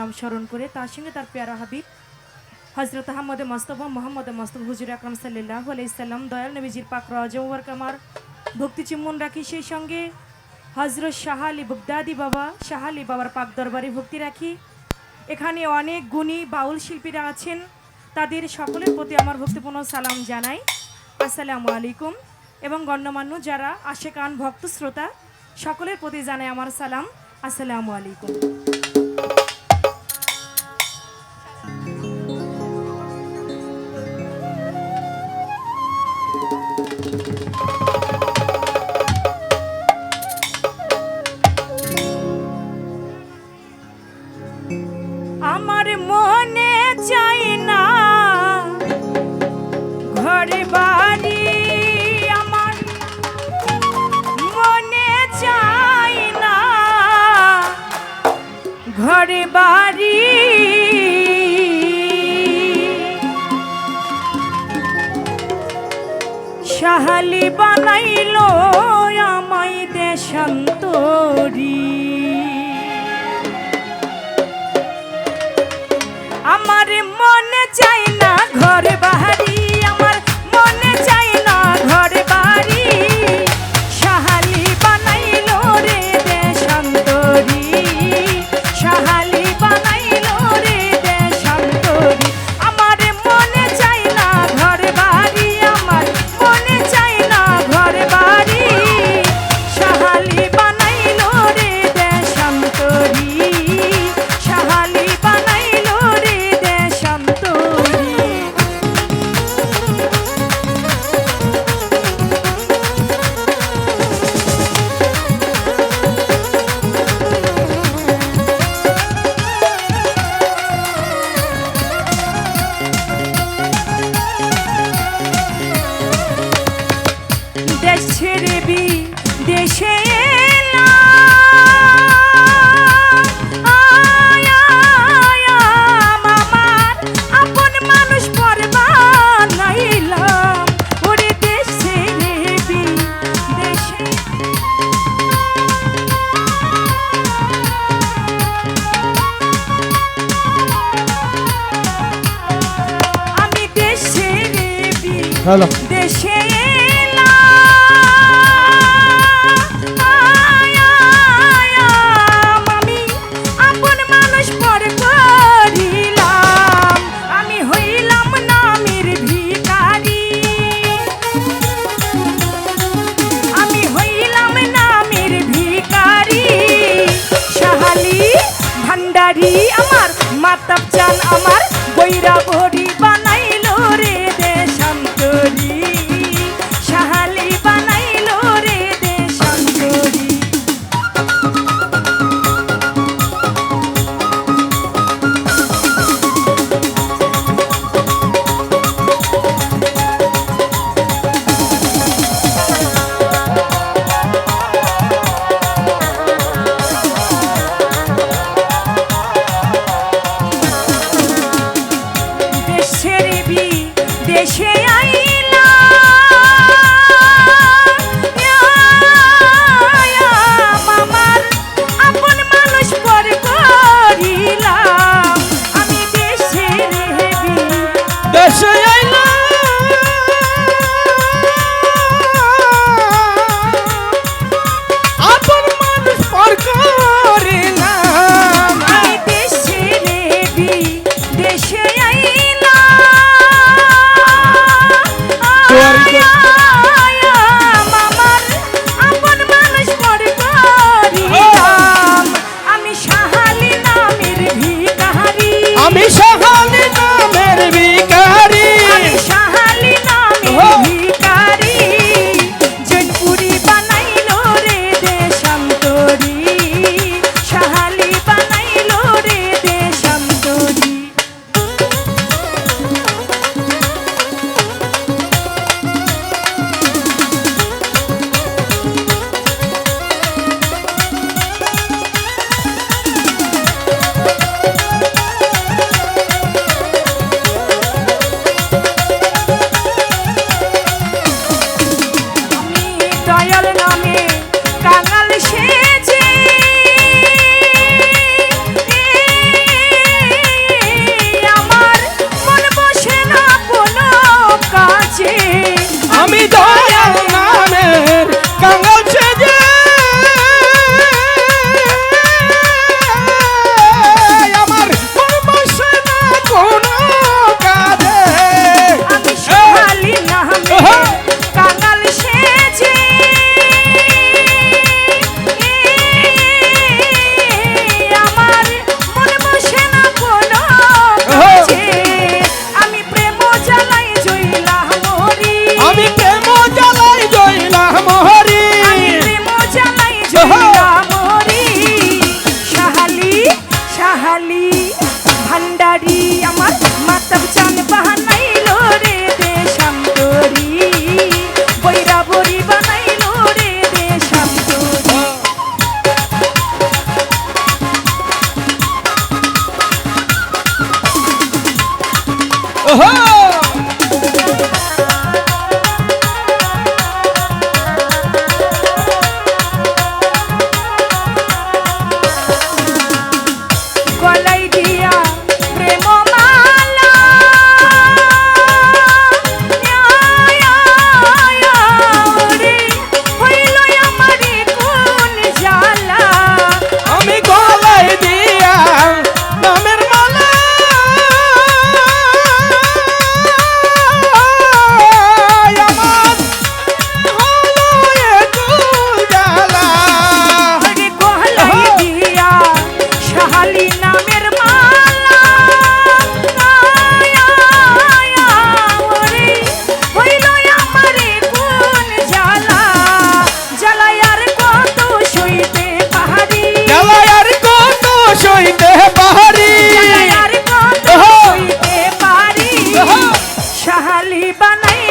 নাম স্মরণ করে তার সঙ্গে তার পেয়ারা হাবিব হজরত আহমদ মস্তফা মোহাম্মদ মস্তফা হুজুর আকরাম সাল্লাহ আলাইসাল্লাম দয়াল নবীজির পাক রাজওয়ার কামার ভক্তি চিম্মন রাখি সেই সঙ্গে হজরত শাহ আলী বুগদাদি বাবা শাহ আলী বাবার পাক দরবারে ভক্তি রাখি। এখানে অনেক গুণী বাউল শিল্পীরা আছেন। তাদের সকলের প্রতি আমার ভক্তিপূর্ণ সালাম জানাই। আসসালামু আলাইকুম। এবং গণ্যমান্য যারা আশেকান ভক্ত শ্রোতা, সকলের প্রতি জানাই আমার সালাম। আসসালামু আলাইকুম। ঘরে বাড়ি। সাহালি বানাইলো আমায় দেশান্তরী। আমার মনে চাই না ঘরে বাড়ি ছেড়ে বি দেশে এলাম। চান আমার বৈরা বানাই